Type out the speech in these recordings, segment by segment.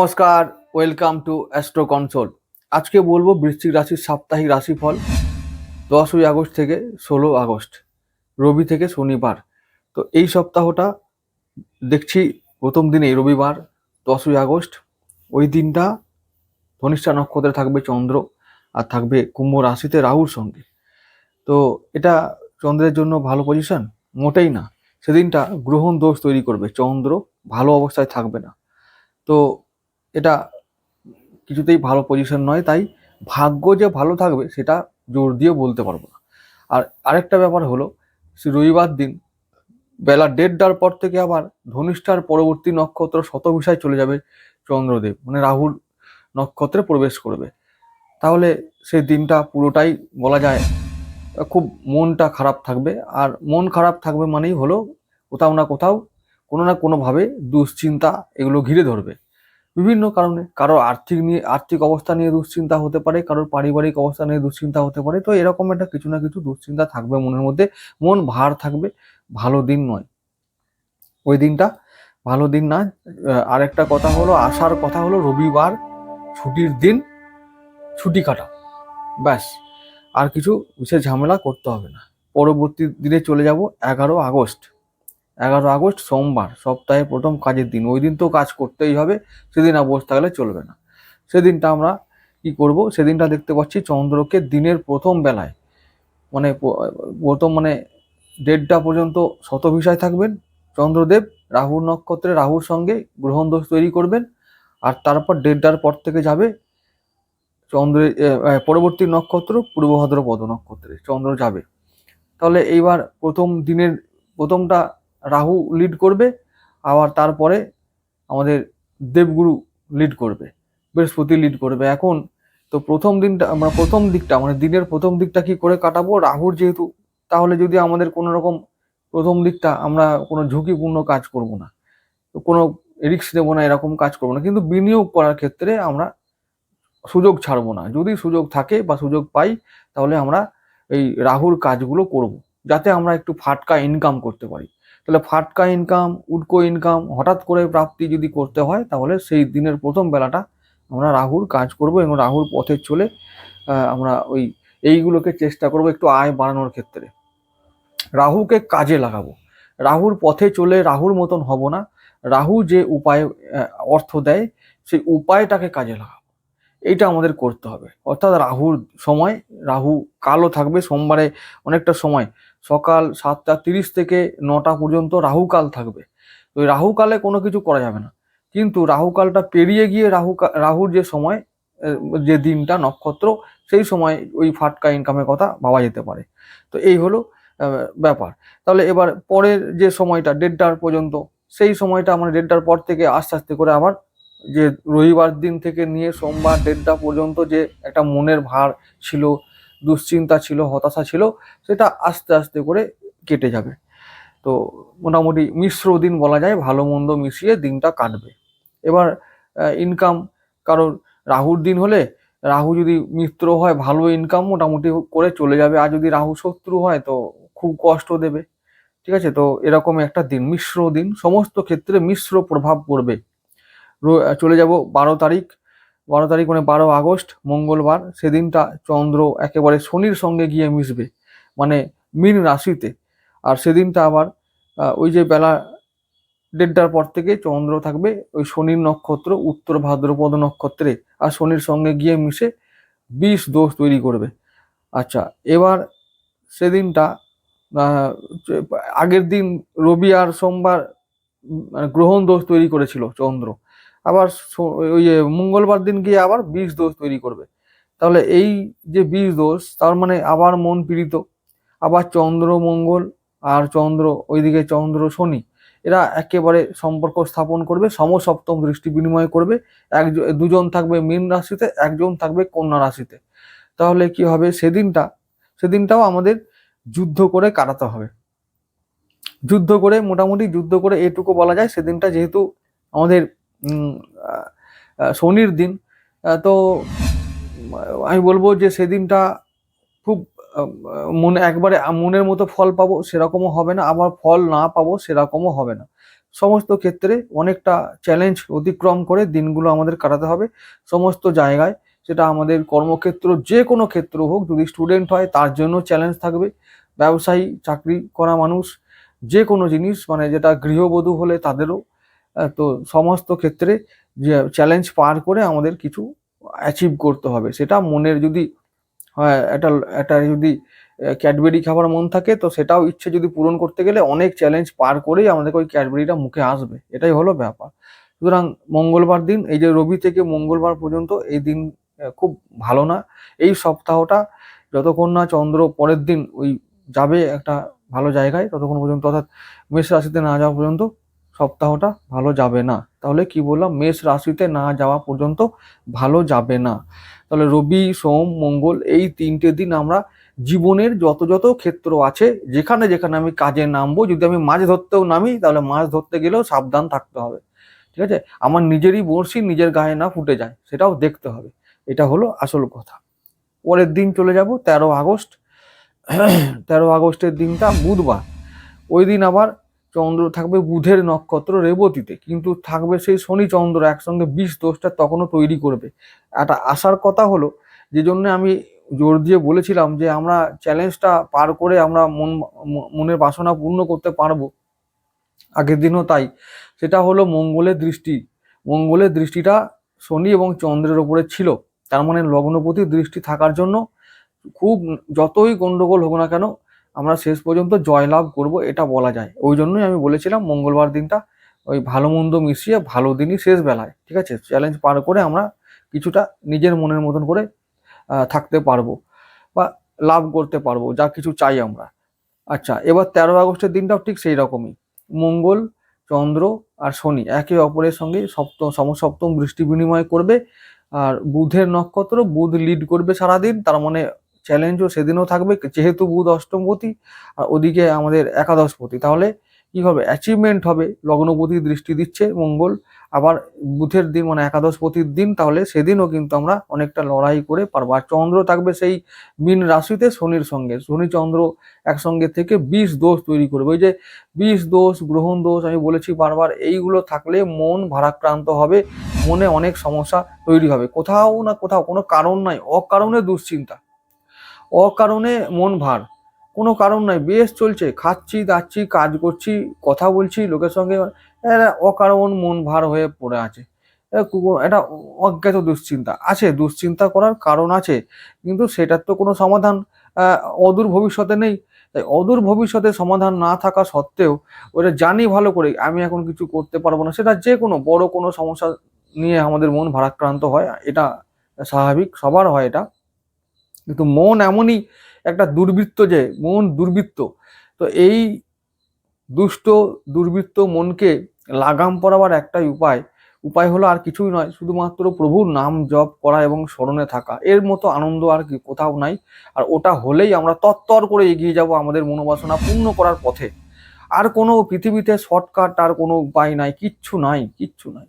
নমস্কার welcome to astro console আজকে বলব বৃশ্চিক রাশির সাপ্তাহিক রাশিফল, দশই আগস্ট থেকে ষোলো আগস্ট, রবি থেকে শনিবার। তো এই সপ্তাহটা দেখছি প্রথম দিনেই রবিবার, দশই আগস্ট। ওই দিনটা ধনিষ্ঠা নক্ষত্রে থাকবে চন্দ্র আর থাকবে কুম্ভ রাশিতে রাহুর সঙ্গে। তো এটা চন্দ্রের জন্য ভালো পজিশন মোটেই না। সেদিনটা গ্রহণ দোষ তৈরি করবে। চন্দ্র ভালো অবস্থায় থাকবে না। তো এটা কিছুতেই ভালো পজিশন নয়। তাই ভাগ্য যে ভালো থাকবে, সেটা জোর দিয়ে বলতে পারব না। আর আরেকটা ব্যাপার হলো রবিবার দিন বেলা দেড়টার পর থেকে আবার ধনিষ্ঠার পরবর্তী নক্ষত্র শতভিসায় চলে যাবে চন্দ্রদেব মানে রাহুর নক্ষত্রে প্রবেশ করবে। তাহলে সেই দিনটা পুরোটাই বলা যায় খুব মনটা খারাপ থাকবে। আর মন খারাপ থাকবে মানেই হলো কোথাও না কোথাও কোনো না কোনোভাবে দুশ্চিন্তা এগুলো ঘিরে ধরবে। বিভিন্ন কারণে। কারও আর্থিক নিয়ে আর্থিক অবস্থা নিয়ে দুশ্চিন্তা হতে পারে কারোর পারিবারিক অবস্থা নিয়ে দুশ্চিন্তা হতে পারে। তো এরকম একটা কিছু না কিছু দুশ্চিন্তা থাকবে মনের মধ্যে। মন ভার থাকবে ভালো দিন নয়। ওই দিনটা ভালো দিন না। আহ, আরেকটা কথা হলো আসার কথা হলো রবিবার ছুটির দিন ছুটি কাটা ব্যাস আর কিছু বিশেষ ঝামেলা করতে হবে না। পরবর্তী দিনে চলে যাব এগারো আগস্ট। এগারো আগস্ট সোমবার সপ্তাহে প্রথম কাজের দিন। ওই দিন তো কাজ করতেই হবে, সেদিন আর বসে থাকলে চলবে না। সেদিনটা আমরা কি করব? সেদিনটা দেখতে পাচ্ছি চন্দ্রকে দিনের প্রথম বেলায় মানে প্রথম মানে দেড়টা পর্যন্ত শতভিসায় থাকবেন। চন্দ্রদেব, রাহুর নক্ষত্রে রাহুর সঙ্গে গ্রহণ দোষ তৈরি করবেন, আর তারপর দেড়টার পর থেকে যাবে চন্দ্রের পরবর্তী নক্ষত্র পূর্ব ভাদ্রপদ নক্ষত্রে, চন্দ্র যাবে। তাহলে এইবার প্রথম দিনের, প্রথমটা রাহু লিড করবে, আবার তারপরে আমাদের দেবগুরু লিড করবে, বৃহস্পতি লিড করবে। এখন তো প্রথম দিনটা, আমরা প্রথম দিকটা মানে দিনের প্রথম দিকটা কি করে কাটাবো? রাহুর যেহেতু, তাহলে যদি আমাদের কোনো রকম প্রথম দিকটা আমরা কোনো ঝুঁকিপূর্ণ কাজ করব না কোনো রিস্ক নেব না, এরকম কাজ করব না। কিন্তু বিনিয়োগ করার ক্ষেত্রে আমরা সুযোগ ছাড়বো না। যদি সুযোগ থাকে বা সুযোগ পাই, তাহলে আমরা এই রাহুর কাজগুলো করব, যাতে আমরা একটু ফাটকা ইনকাম করতে পারি। তাহলে ফাটকা ইনকাম উডকো ইনকাম হঠাৎ করে প্রাপ্তি যদি করতে হয়, তাহলে সেই দিনের প্রথম বেলাটা আমরা রাহুর কাজ করব এবং রাহুর পথে চলে আমরা ওই এইগুলোকে চেষ্টা করব একটু আয় বাড়ানোর ক্ষেত্রে। রাহুকে কাজে লাগাবো। রাহুর পথে চলে রাহুর মতন হব না। রাহু যে উপায় অর্থ দেয়, সেই উপায়টাকে কাজে লাগাবো। এইটা আমাদের করতে হবে। অর্থাৎ রাহুর সময়, রাহু কালো থাকবে, সোমবারে অনেকটা সময় সকাল সাতটা তিরিশ থেকে নটা পর্যন্ত রাহুকাল থাকবে। তো রাহুকালে কোনো কিছু করা যাবে না। কিন্তু রাহুকালটা পেরিয়ে গিয়ে রাহু রাহুর যে সময় যে দিনটা, নক্ষত্র, সেই সময় ওই ফাটকা ইনকামের কথা ভাবা যেতে পারে। তো এই হলো ব্যাপার। তাহলে এবার পরের যে সময়টা, দেড়টার পর্যন্ত, সেই সময়টা আমরা দেড়টার পর থেকে আস্তে আস্তে করে আবার যে রবিবার দিন থেকে নিয়ে সোমবার দেড়টা পর্যন্ত যে একটা মনের ভার ছিল দুশ্চিন্তা ছিল, হতাশা ছিল, সেটা আস্তে আস্তে করে কেটে যাবে। তো মোটামুটি মিশ্র দিন বলা যায়, ভালো মন্দ মিশিয়ে দিনটা কাটবে। এবার ইনকাম কারোর রাহুর দিন হলে, রাহু যদি মিত্র হয়, ভালো ইনকাম মোটামুটি করে চলে যাবে। আর যদি রাহু শত্রু হয়, তো খুব কষ্ট দেবে। ঠিক আছে? তো এরকম একটা দিন, মিশ্র দিন। সমস্ত ক্ষেত্রে মিশ্র প্রভাব পড়বে। চলে যাব বারো তারিখ। বারো তারিখ মানে বারো আগস্ট, মঙ্গলবার, সেদিনটা চন্দ্র একেবারে শনির সঙ্গে গিয়ে মিশবে মানে মীন রাশিতে। আর সেদিনটা আবার ওই যে বেলা দেড়টার পর থেকে চন্দ্র থাকবে ওই শনির নক্ষত্র, উত্তর ভাদ্রপদ নক্ষত্রে, আর শনির সঙ্গে গিয়ে মিশে বিষ দোষ তৈরি করবে। আচ্ছা এবার সেদিনটা আগের দিন রবি আর সোমবার মানে গ্রহণ দোষ তৈরি করেছিল চন্দ্র। আবার ওই মঙ্গলবার দিন গিয়ে আবার বিষ দোষ তৈরি করবে। তাহলে এই যে বিষ দোষ, তার মানে আবার মন পীড়িত, আবার চন্দ্র মঙ্গল আর চন্দ্র, ওইদিকে চন্দ্র শনি, এরা একেবারে সম্পর্ক স্থাপন করবে, সমসপ্তম দৃষ্টি বিনিময় করবে এক দুজন থাকবে মীন রাশিতে, একজন থাকবে কন্যা রাশিতে। তাহলে কি হবে? সেদিনটা, সেদিনটাও আমাদের যুদ্ধ করে কাটাতে হবে। যুদ্ধ করে, মোটামুটি যুদ্ধ করে এটুকু বলা যায়, সেদিনটা যেহেতু আমাদের শনির দিন। তো আমি বলব যে সেদিনটা খুব মনে, একবারে মনের মতো ফল পাবো, সেরকমও হবে না। আবার ফল না পাবো, সেরকমও হবে না। সমস্ত ক্ষেত্রে অনেকটা চ্যালেঞ্জ অতিক্রম করে দিনগুলো আমাদের কাটাতে হবে। সমস্ত জায়গায় সেটা আমাদের কর্মক্ষেত্র, যে কোনো ক্ষেত্র হোক, যদি স্টুডেন্ট হয়, তার জন্য চ্যালেঞ্জ থাকবে। ব্যবসায়ী, চাকরি করা মানুষ, যে কোনো জিনিস মানে যেটা গৃহবধূ হলে তাদেরও তো সমস্ত ক্ষেত্রে চ্যালেঞ্জ পার করে আমাদের কিছু অ্যাচিভ করতে হবে। সেটা মনের যদি, হয়, একটা একটা যদি ক্যাডবেরি খাবার মন থাকে, তো সেটাও ইচ্ছে যদি পূরণ করতে গেলে অনেক চ্যালেঞ্জ পার করেই আমাদেরকে ওই ক্যাডবেরিটা মুখে আসবে। এটাই হলো ব্যাপার। সুতরাং মঙ্গলবার দিন, এই যে রবি থেকে মঙ্গলবার পর্যন্ত এই দিন খুব ভালো না। এই সপ্তাহটা যতক্ষণ না চন্দ্র পরের দিন ওই যাবে একটা ভালো জায়গায়, ততক্ষণ পর্যন্ত, অর্থাৎ মেষ রাশিতে না যাওয়া পর্যন্ত সপ্তাহটা ভালো যাবে না। তাহলে কি বললাম? মেষ রাশিতে না যাওয়া পর্যন্ত ভালো যাবে না। তাহলে রবি, সোম, মঙ্গল এই তিনটে দিন আমরা জীবনের যত যত ক্ষেত্র আছে, যেখানে যেখানে আমি কাজে নামবো, যদি আমি মাছ ধরতেও নামি, তাহলে মাছ ধরতে গেলেও সাবধান থাকতে হবে। ঠিক আছে? আমার নিজেরই বড়শি, নিজের গায়ে না ফুটে যায়, সেটাও দেখতে হবে। এটা হলো আসল কথা। পরের দিন চলে যাব, তেরো আগস্ট। তেরো আগস্টের দিনটা বুধবার। ওই দিন আবার চন্দ্র থাকবে বুধের নক্ষত্র রেবতীতে, কিন্তু থাকবে সেই শনি চন্দ্র একসঙ্গে বিষ দোষটা তখনও তৈরি করবে। একটা আসার কথা হলো, যে জন্য আমি জোর দিয়ে বলেছিলাম যে আমরা চ্যালেঞ্জটা পার করে আমরা মন, মনের বাসনা পূর্ণ করতে পারব। আগের দিনও তাই। সেটা হলো মঙ্গলের দৃষ্টি। মঙ্গলের দৃষ্টিটা শনি এবং চন্দ্রের ওপরে ছিল। তার মানে লগ্নপতির দৃষ্টি থাকার জন্য খুব যতই গণ্ডগোল হোক না কেন আমরা শেষ পর্যন্ত জয়লাভ করব, এটা বলা যায়। ওই জন্যই আমি বলেছিলাম মঙ্গলবার দিনটা ওই ভালো মন্দ মিশিয়ে ভালো দিনই শেষ বেলায়, ঠিক আছে? চ্যালেঞ্জ পার করে আমরা কিছুটা নিজের মনের মতন করে থাকতে পারব বা লাভ করতে পারব, যা কিছু চাই আমরা। আচ্ছা এবার তেরো আগস্টের দিনটাও ঠিক সেই রকমই। মঙ্গল, চন্দ্র আর শনি একে অপরের সঙ্গে সপ্তম সমসপ্তম দৃষ্টি বিনিময় করবে, আর বুধের নক্ষত্র বুধ লিড করবে সারাদিন, তার মানে চ্যালেঞ্জও সেদিনও থাকবে, যেহেতু বুধ অষ্টমপতি আর ওদিকে আমাদের একাদশপতি তাহলে কি হবে? অ্যাচিভমেন্ট হবে লগ্নপতি দৃষ্টি দিচ্ছে মঙ্গল। আবার বুধের দিন মানে একাদশপতির দিন, তাহলে সেদিনও কিন্তু আমরা অনেকটা লড়াই করে পারব। আর চন্দ্র থাকবে সেই মিন রাশিতে শনির সঙ্গে। শনি চন্দ্র একসঙ্গে থেকে বিষ দোষ তৈরি করবে। ওই যে বিষ দোষ, গ্রহণ দোষ আমি বলেছি বারবার, এইগুলো থাকলে মন ভারাক্রান্ত হবে, মনে অনেক সমস্যা তৈরি হবে। কোথাও না কোথাও কোনো কারণ নাই, অকারণে দুশ্চিন্তা। অকারণে মন ভার। কোনো কারণ নাই, বেশ চলছে, খাচ্ছি, দাচ্ছি, কাজ করছি, কথা বলছি, লোকের সঙ্গে অকারণ মন ভার হয়ে পড়ে আছে। এটা অজ্ঞাত দুশ্চিন্তা। আছে, দুশ্চিন্তা করার কারণ আছে, কিন্তু সেটার তো কোনো সমাধান অদূর ভবিষ্যতে নেই। তাই অদূর ভবিষ্যতে সমাধান না থাকা সত্ত্বেও ওটা জানি ভালো করে আমি এখন কিছু করতে পারব না। সেটা যে কোনো, বড় কোনো সমস্যা নিয়ে আমাদের মন ভারাক্রান্ত হয়, এটা স্বাভাবিক, সবার হয় এটা। কিন্তু মন এমনই একটা দুর্বৃত্ত যে, মন দুর্বৃত্ত। তো এই দুষ্ট, দুর্বৃত্ত মনকে লাগাম পরাবার একটাই উপায়। উপায় হলো আর কিছুই নয়, শুধুমাত্র প্রভুর নাম জপ করা এবং স্মরণে থাকা। এর মতো আনন্দ আর কি কোথাও নাই। আর ওটা হলেই আমরা তত্তর করে এগিয়ে যাব আমাদের মনোবাসনা পূর্ণ করার পথে। আর কোনো পৃথিবীতে শর্টকাট আর কোনো উপায় নাই, কিচ্ছু নাই কিচ্ছু নাই।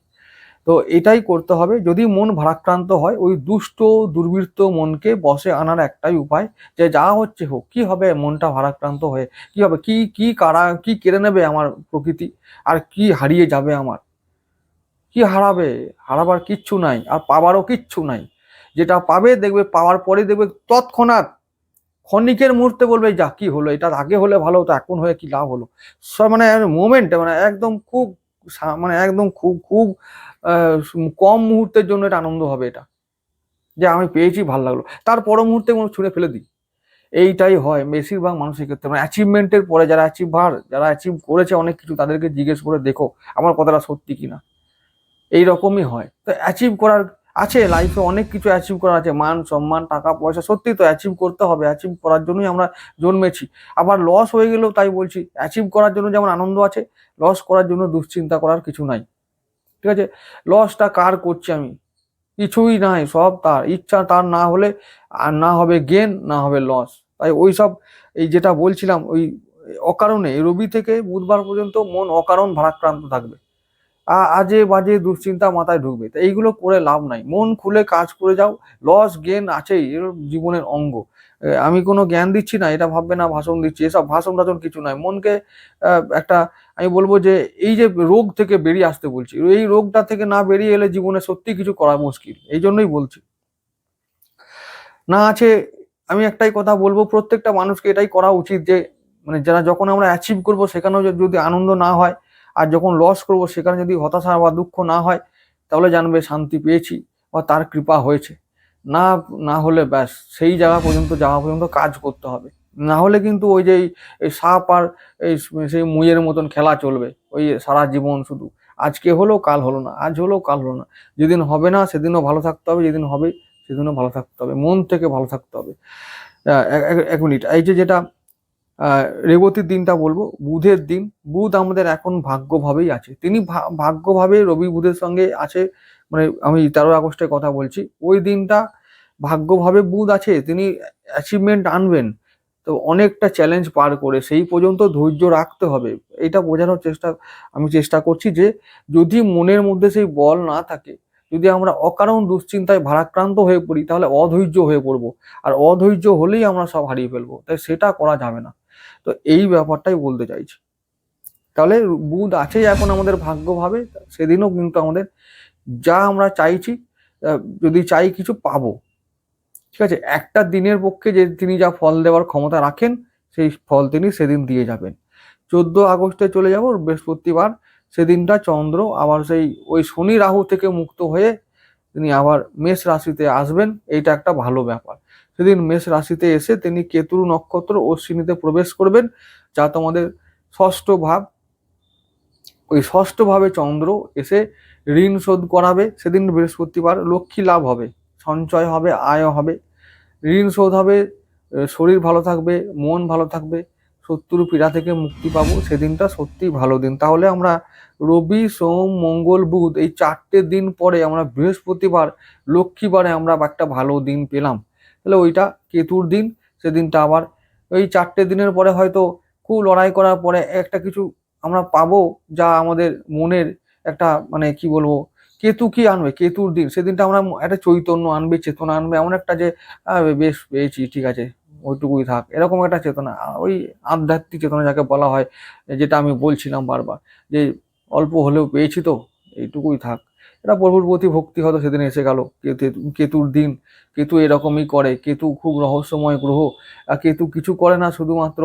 তো এটাই করতে হবে। যদি মন ভারাক্রান্ত হয়, ওই দুষ্ট, দুর্বৃত্ত মনকে বসে আনার একটাই উপায় যে যা হচ্ছে হোক, কি হবে মনটা ভারাক্রান্ত হয়ে, কি হবে, কি কি কারা, কি কেড়ে নেবে আমার প্রকৃতি, আর কি হারিয়ে যাবে আমার? কি হারাবে? হারাবার কিচ্ছু নাই, আর পাবারও কিচ্ছু নাই। যেটা পাবে দেখবে, পাওয়ার পরে দেখবে তৎক্ষণাৎ ক্ষণিকের মুহূর্তে বলবে, যা, কি হলো? এটা আগে হলে ভালো হতো, এখন হয়ে কি লাভ হলো? সব মানে মোমেন্টে মানে একদম খুব মানে একদম খুব খুব কম মুহূর্তের জন্য এটা আনন্দ হবে এটা। যে আমি পেয়েছি, ভালো লাগল। তার পর মুহূর্তে কোনো ছুঁড়ে ফেলে দিই। এইটাই হয়। বেশিরভাগ মানুষের ক্ষেত্রে মানে অ্যাচিভমেন্টের পরে যারা অ্যাচিভ অ্যাচিভার যারা অ্যাচিভ করেছে অনেক কিছু তাদেরকে জিজ্ঞেস করে দেখো, আমার কথাটা সত্যি কিনা? এইরকমই হয়। তো অ্যাচিভ করার আছে লাইফে অনেক কিছু অ্যাচিভ করা আছে, মান, সম্মান, টাকা, পয়সা সত্যি তো অ্যাচিভ করতে হবে অ্যাচিভ করার জন্যই আমরা জন্মেছি। আবার লস হয়ে গেলেও তাই বলছি অ্যাচিভ করার জন্য যেমন আনন্দ আছে লস করার জন্য দুশ্চিন্তা করার কিছু নাই। ঠিক আছে? লসটা কার করছি আমি? কিছুই নাই, সব তার। ইচ্ছা তার না হলে আর না হবে গেন না হবে লস তাই ওই সব এই যেটা বলছিলাম, ওই অকারণে রবি থেকে বুধবার পর্যন্ত মন অকারণ ভারাক্রান্ত থাকবে। আজে বাজে দুশ্চিন্তা মাথায় ঢুকবে। তো এইগুলো করে লাভ নাই। মন খুলে কাজ করে যাও। লস গেন আছেই। এর জীবনের অঙ্গ। আমি কোনো জ্ঞান দিচ্ছি না। এটা ভাববে না, ভাষণ দিচ্ছি। এসব ভাষণ টাষণ কিছু নয় মনকে একটা, আমি বলব যে, এই যে রোগ থেকে বেরিয়ে আসতে বলছি, এই রোগটা থেকে না বেরিয়ে এলে জীবনে সত্যি কিছু করা মুশকিল। এই জন্যই বলছি। না আছে, আমি একটাই কথা বলব, প্রত্যেকটা মানুষকে এটাই করা উচিত যে মানে যারা যখন আমরা অ্যাচিভ করব, সেখানেও যদি- যদি আনন্দ না হয় আর যখন লস করব, সেখানে যদি হতাশা বা দুঃখ না হয়, তাহলে জানবে শান্তি পেয়েছি বা তার কৃপা হয়েছে। না না হলে ব্যাস, সেই জায়গা পর্যন্ত, যাওয়া পর্যন্ত কাজ করতে হবে। না হলে কিন্তু ওই যে এই- সাপ আর এই সেই মুইয়ের মতন খেলা চলবে, ওই সারা জীবন শুধু। আজকে হলো, কাল হলো না, আজ হলো, কাল হলো না। যেদিন হবে না, সেদিনও ভালো থাকতে হবে, যেদিন হবে, সেদিনও ভালো থাকতে হবে, মন থেকে ভালো থাকতে হবে। এক- মিনিট, এই যে যেটা রেবতীর দিনটা বলব, বুধের দিন। বুধ আমাদের এখন ভাগ্যভাবেই আছে। তিনি ভাগ্যভাবে রবি বুধের সঙ্গে আছে মানে আমি তেরো আগস্টের কথা বলছি। ওই দিনটা ভাগ্যভাবে বুধ আছে, তিনি অ্যাচিভমেন্ট আনবেন। তো অনেকটা চ্যালেঞ্জ পার করে, সেই পর্যন্ত ধৈর্য রাখতে হবে। এটা বোঝানোর চেষ্টা, আমি চেষ্টা করছি যে, যদি মনের মধ্যে সেই বল না থাকে, যদি আমরা অকারণ দুশ্চিন্তায় ভারাক্রান্ত হয়ে পড়ি, তাহলে অধৈর্য হয়ে পড়ব। আর অধৈর্য হলেই আমরা সব হারিয়ে ফেলব। তাই সেটা করা যাবে না। তো এই ব্যাপারটাই বলতে চাইছি। তাহলে বুধ আছেই এখন আমাদের ভাগ্যভাবে, সেদিনও কিন্তু আমাদের যা আমরা চাইছি যদি চাই কিছু পাবো। ঠিক আছে, একটা দিনের পক্ষে যে তিনি যা ফল দেওয়ার ক্ষমতা রাখেন, সেই ফল তিনি সেদিন দিয়ে যাবেন। চোদ্দ আগস্টে চলে যাব, বৃহস্পতিবার সেদিনটা চন্দ্র আবার সেই ওই শনি রাহু থেকে মুক্ত হয়ে তিনি আবার মেষ রাশিতে আসবেন, এইটা একটা ভালো ব্যাপার। সেদিন মেষ রাশিতে এসে তিনি কেতুর নক্ষত্র অশ্বিনীতে প্রবেশ করবেন, যা তোমাদের ষষ্ঠ ভাব। ওই ষষ্ঠ ভাবে চন্দ্র এসে ঋণ শোধ করাবে। সেদিন বৃহস্পতিবার লক্ষ্মী লাভ হবে, সঞ্চয় হবে, আয় হবে। ঋণ শোধ হবে শরীর ভালো থাকবে, মন ভালো থাকবে শত্রু পীড়া থেকে মুক্তি পাবো। সেদিনটা সত্যি ভালো দিন। তাহলে আমরা রবি, সোম, মঙ্গল, বুধ এই চারটে দিন পরে আমরা বৃহস্পতিবার, লক্ষ্মীবারে আমরা একটা ভালো দিন পেলাম। তাহলে ওইটা কেতুর দিন, সেদিনটা আবার। ওই চারটে দিনের পরে হয়তো খুব লড়াই করার পরে একটা কিছু আমরা পাবো যা আমাদের মনের একটা মানে কি বলব, কেতু কি আনবে, কেতুর দিন। সেদিনটা আমরা একটা চৈতন্য আনবে, চেতনা আনবে, এমন একটা যে বেশ পেয়েছি, ঠিক আছে, ওইটুকুই থাক। এরকম একটা চেতনা ওই আধ্যাত্মিক চেতনা যাকে বলা হয়, যেটা আমি বলছিলাম বারবার, যে অল্প হলেও পেয়েছি তো, এইটুকুই থাক। এটা প্রভুর প্রতি ভক্তি হয়তো সেদিন এসে গেল। কেতু, কেতুর দিন, কেতু এরকমই করে, কেতু খুব রহস্যময় গ্রহ, আর কেতু কিছু করে না শুধুমাত্র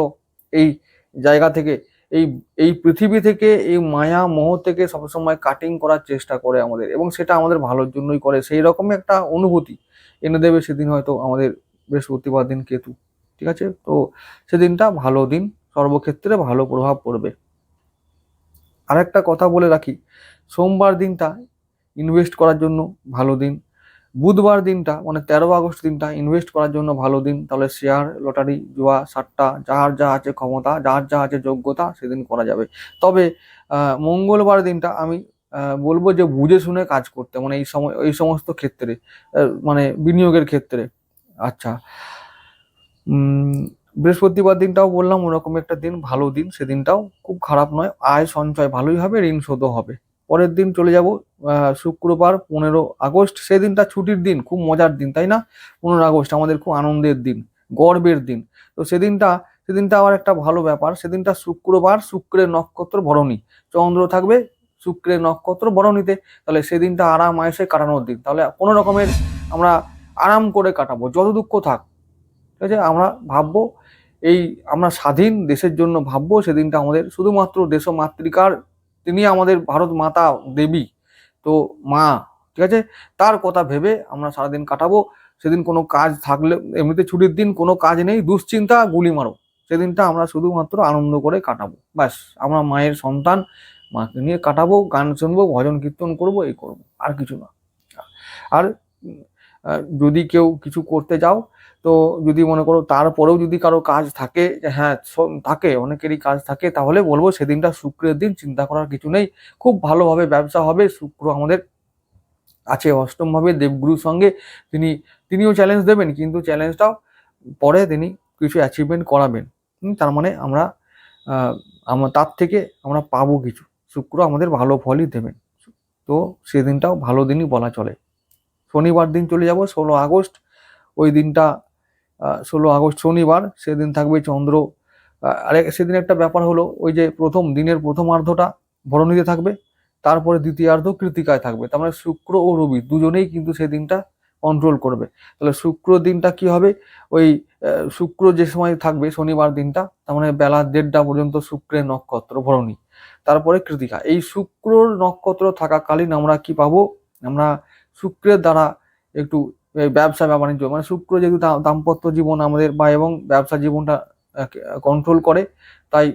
এই জায়গা থেকে, এই এই পৃথিবী থেকে, এই মায়া মোহ থেকে সবসময় কাটিং করার চেষ্টা করে আমাদের। এবং সেটা আমাদের ভালোর জন্যই করে। সেই রকমই একটা অনুভূতি। এনে দেবে সেদিন হয়তো আমাদের বৃহস্পতিবার দিন কেতু। ঠিক আছে? তো সেদিনটা ভালো দিন। সর্বক্ষেত্রে ভালো প্রভাব পড়বে। আরেকটা কথা বলে রাখি। সোমবার দিনটা ইনভেস্ট করার জন্য ভালো দিন। বুধবার দিনটা মানে তেরো আগস্ট দিনটা ইনভেস্ট করার জন্য ভালো দিন। তাহলে শেয়ার লটারি জুয়া সাট্টা যার যা আছে ক্ষমতা যার যা আছে যোগ্যতা, সেদিন করা যাবে। তবে মঙ্গলবার দিনটা আমি বলব যে বুঝে শুনে কাজ করতে মানে এই সময়, এই সমস্ত ক্ষেত্রে মানে বিনিয়োগের ক্ষেত্রে। আচ্ছা। বৃহস্পতিবার দিনটাও বললাম, ওরকম একটা দিন, ভালো দিন। সেদিনটাও খুব খারাপ নয়। আয় সঞ্চয় ভালোই হবে, ঋণ শোধও হবে। পরের দিন চলে যাব শুক্রবার পনেরো আগস্ট। সেদিনটা ছুটির দিন, খুব মজার দিন, তাই না? পনেরো আগস্ট আমাদের খুব আনন্দের দিন, গর্বের দিন। তো সেদিনটা সেদিনটা আবার একটা ভালো ব্যাপার, সেদিনটা শুক্রবার, শুক্রের নক্ষত্র ভরণী। চন্দ্র থাকবে শুক্রের নক্ষত্র বরণীতে তাহলে সেদিনটা আরাম আয়সে কাটানোর দিন। তাহলে কোনো রকমের আমরা আরাম করে কাটাবো, যত দুঃখ থাক, ঠিক আছে? আমরা ভাববো, এই আমরা স্বাধীন দেশের জন্য ভাববো, সেদিনটা আমাদের শুধুমাত্র দেশ মাতৃকার তিনি আমাদের ভারত মাতা দেবী, তো মা, ঠিক আছে? তার কথা ভেবে আমরা সারাদিন কাটাবো। সেদিন কোনো কাজ থাকলে, এমনিতে ছুটির দিন কোনো কাজ নেই, দুশ্চিন্তা, গুলি মারো। সেদিনটা আমরা শুধুমাত্র আনন্দ করে কাটাবো। ব্যাস, আমরা মায়ের সন্তান, মাকে নিয়ে কাটাবো, গান শুনব, ভজন কীর্তন করব, এই করব, আর কিছু না। আর যদি কেউ কিছু করতে যাও তো যদি মনে করো তারপরেও যদি কারও কাজ থাকে হ্যাঁ থাকে, অনেকেরই কাজ থাকে, তাহলে বলব সেদিনটা শুক্রের দিন, চিন্তা করার কিছু নেই। খুব ভালোভাবে ব্যবসা হবে, শুক্র আমাদের আছে অষ্টমভাবে, দেবগুরুর সঙ্গে তিনি, তিনিও চ্যালেঞ্জ দেবেন, কিন্তু চ্যালেঞ্জটাও পরে তিনি কিছু অ্যাচিভমেন্ট করাবেন। তার মানে আমরা আমরা তার থেকে আমরা পাবো কিছু। শুক্র আমাদের ভালো ফলই দেবেন। তো সেদিনটাও ভালো দিনই বলা চলে। শনিবার দিন চলে যাব, ষোলো আগস্ট, ওই দিনটা ষোলো আগস্ট শনিবার, সেদিন থাকবে চন্দ্র। আরেক সেদিন একটা ব্যাপার হলো, ওই যে প্রথম দিনের প্রথমার্ধটা ভরণীতে থাকবে, তারপরে দ্বিতীয়ার্ধ কৃতিকায় থাকবে। তার মানে শুক্র ও রবি দুজনেই কিন্তু সেদিনটা কন্ট্রোল করবে। তাহলে শুক্র দিনটা কি হবে? ওই শুক্র যে সময় থাকবে শনিবার দিনটা, তার মানে বেলা দেড়টা পর্যন্ত শুক্রের নক্ষত্র ভরণী, তারপরে কৃতিকা। এই শুক্রর নক্ষত্র থাকাকালীন আমরা কি পাবো? আমরা শুক্রের দ্বারা একটু ব্যবসা বাণিজ্য মানে শুক্র যেহেতু দাম্পত্য জীবন আমাদের বা এবং ব্যবসা জীবনটা কন্ট্রোল করে, তাই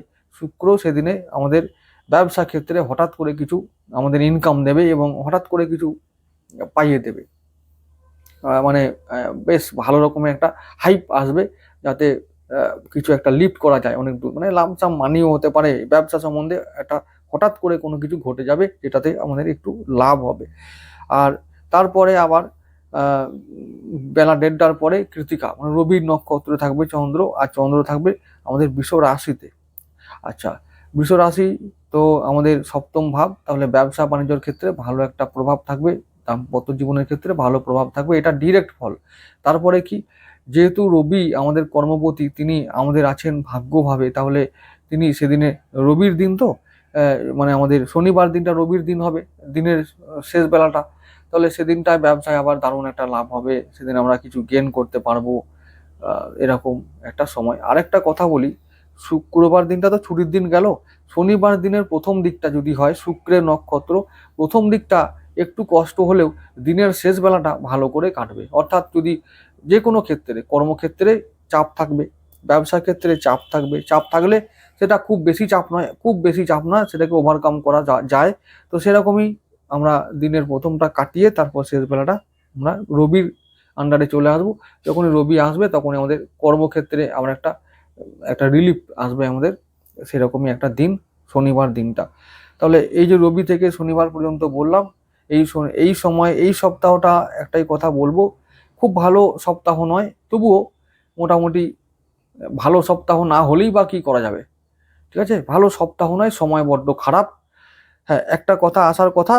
শুক্র সেদিনে আমাদের ব্যবসা ক্ষেত্রে হঠাৎ করে কিছু আমাদের ইনকাম দেবে এবং হঠাৎ করে কিছু পাইয়ে দেবে। মানে বেশ ভালো রকমের একটা হাইপ আসবে যাতে কিছু একটা লিফট করা যায় অনেক দূর। মানে লামসাম মানিও হতে পারে, ব্যবসা সম্বন্ধে একটা হঠাৎ করে কোনো কিছু ঘটে যাবে যেটাতে আমাদের একটু লাভ হবে। আর তারপরে আবার বেলা দেড়টার পরে কৃতিকা মানে রবির নক্ষত্রে থাকবে চন্দ্র, আর চন্দ্র থাকবে আমাদের বৃষ রাশিতে। আচ্ছা বৃষ রাশি তো আমাদের সপ্তম ভাব, তাহলে ব্যবসা বাণিজ্যের ক্ষেত্রে ভালো একটা প্রভাব থাকবে, দাম্পত্য জীবনের ক্ষেত্রে ভালো প্রভাব থাকবে, এটা ডিরেক্ট ফল। তারপরে কি, যেহেতু রবি আমাদের কর্মপতি, তিনি আমাদের আছেন ভাগ্যভাবে, তাহলে তিনি সেদিনে রবির দিন তো মানে আমাদের শনিবার দিনটা রবির দিন হবে, দিনের শেষ বেলাটা। তাহলে সেদিনটায় ব্যবসায় আবার দারুণ একটা লাভ হবে, সেদিন আমরা কিছু গেন করতে পারব এরকম একটা সময়। আরেকটা কথা বলি, শুক্রবার দিনটা তো ছুটির দিন গেল, শনিবার দিনের প্রথম দিকটা যদি হয় শুক্রের নক্ষত্র, প্রথম দিকটা একটু কষ্ট হলেও দিনের শেষ বেলাটা ভালো করে কাটবে। অর্থাৎ যদি যে কোনো ক্ষেত্রে, কর্মক্ষেত্রে চাপ থাকবে ব্যবসা ক্ষেত্রে চাপ থাকবে, চাপ থাকলে সেটা খুব বেশি চাপ নয়, খুব বেশি চাপ নয়, সেটাকে ওভারকাম করা যায়। তো সেরকমই আমরা দিনের প্রথমটা কাটিয়ে তারপর শেষ বেলাটা আমরা রবির আন্ডারে চলে আসব। যখনই রবি আসবে, তখনই আমাদের কর্মক্ষেত্রে আমরা একটা একটা রিলিফ আসবে আমাদের। সেরকমই একটা দিন, শনিবার দিনটা। তাহলে এই যে রবি থেকে শনিবার পর্যন্ত বললাম, এই এই সময়, এই সপ্তাহটা একটাই কথা বলব। খুব ভালো সপ্তাহ নয়, তবুও মোটামুটি ভালো সপ্তাহ না হলেই বা কী করা যাবে? ঠিক আছে? ভালো সপ্তাহ নয়, সময় বড্ড খারাপ। হ্যাঁ একটা কথা আসার কথা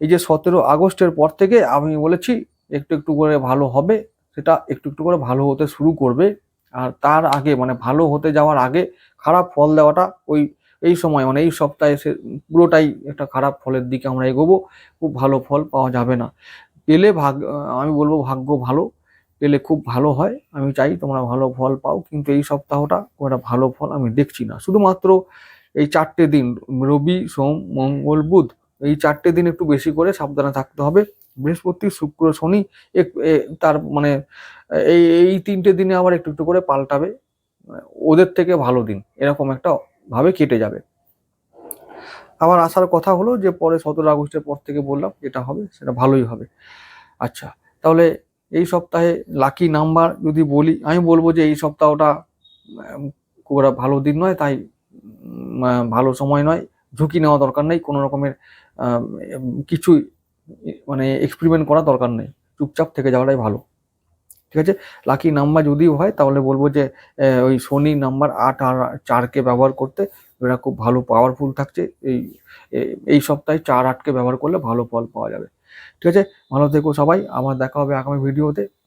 এই যে সতেরো আগস্টের পর থেকে আমি বলেছি, একটু একটু করে ভালো হবে, সেটা একটু একটু করে ভালো হতে শুরু করবে। আর তার আগে মানে ভালো হতে যাওয়ার আগে খারাপ ফল দেওয়াটা ওই, এই সময় মানে এই সপ্তাহে সে পুরোটাই একটা খারাপ ফলের দিকে আমরা এগোবো, খুব ভালো ফল পাওয়া যাবে না। পেলে ভাগ, আমি বলব ভাগ্য ভালো, পেলে খুব ভালো হয়, আমি চাই তোমরা ভালো ফল পাও, কিন্তু এই সপ্তাহটা একটা ভালো ফল আমি দেখছি না। শুধুমাত্র এই চারটে দিন, রবি, সোম, মঙ্গল, বুধ এই চারটে দিন একটু বেশি করে সাবধানে থাকতে হবে। বৃহস্পতি, শুক্র, শনি তার মানে এই এই তিনটে দিনে আবার একটু একটু করে পাল্টাবে। ওদের থেকে ভালো দিন, এরকম একটা ভাবে কেটে যাবে। আবার আসার কথা হলো যে, পরে সতেরো আগস্টের পর থেকে বললাম যেটা হবে, সেটা ভালোই হবে। আচ্ছা তাহলে এই সপ্তাহে লাকি নাম্বার যদি বলি, আমি বলব যে এই সপ্তাহটা খুব একটা ভালো দিন নয়, তাই ভালো সময় নয়। ঝুঁকি নেওয়া দরকার নেই, কোনো রকমের কিছু মানে এক্সপেরিমেন্ট করা দরকার নেই। চুপচাপ থেকে যাওয়াটাই ভালো। ঠিক আছে? লাকি নাম্বার যদি হয়, তাহলে বলব যে ওই শনি নাম্বার আট আর চারকে ব্যবহার করতে এটা খুব ভালো পাওয়ারফুল থাকছে। এই এই সপ্তাহে চার আটকে ব্যবহার করলে ভালো ফল পাওয়া যাবে। ঠিক আছে? ভালো থেকো সবাই। আমার দেখা হবে আগামী ভিডিওতে